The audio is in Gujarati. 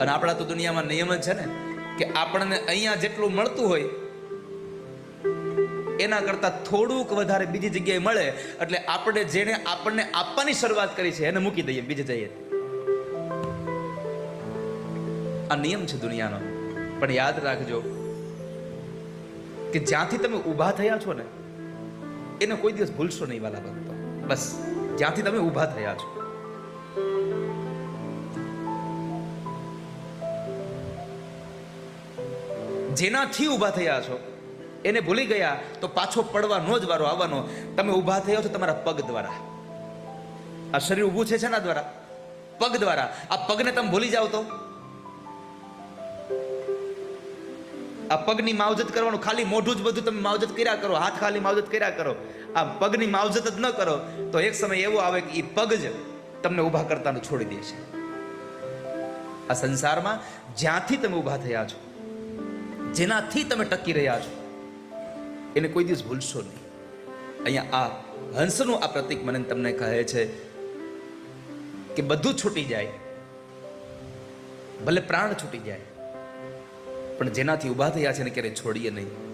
અને આપણા તો દુનિયામાં નિયમ જ છે ને કે આપણને અહીંયા જેટલું મળતું હોય, એના કરતાં થોડુંક વધારે બીજી જગ્યાએ મળે, એટલે આપણે જેને આપણને આપવાની શરૂઆત કરી છે એને મૂકી દઈએ, બીજી જઈએ. આ નિયમ છે દુનિયાનો. પણ યાદ રાખજો કે જ્યાંથી તમે ઊભા થયા છો ને, એને કોઈ દિવસ ભૂલશો નહીં વાલા ભક્તો બસ, જ્યાંથી તમે ઊભા થયા છો. જેનાથી ઊભા થયા છો? એને ભૂલી ગયા તો પાછો પડવાનો જ વારો આવવાનો. તમે ઊભા થયા છો તમારા પગ દ્વારા. આ શરીર ઊભું છે શેના દ્વારા? પગ દ્વારા. આ પગને તમે ભૂલી જાઓ તો? આ પગની માવજત કરવાનું ખાલી મોઢું જ બધું તમે માવજત કર્યા કરો. હાથ ખાલી માવજત કર્યા કરો. આ પગની માવજત જ ન કરો તો એક સમય એવો આવે કે એ પગ જ તમને ઊભા કરતાનું છોડી દે છે. આ સંસારમાં જ્યાંથી તમે ઊભા થયા છો જેનાથી તમે ટકી રહ્યા છો. એને કોઈ દિવસ ભૂલશો નહીં. અહીંયા આ હંસનું આ પ્રતિક મને તમને કહે છે કે બધું છૂટી જાય. ભલે પ્રાણ છૂટી જાય. પણ જેનાથી ઊભા થયા છે એને ક્યારેય છોડીએ નહીં.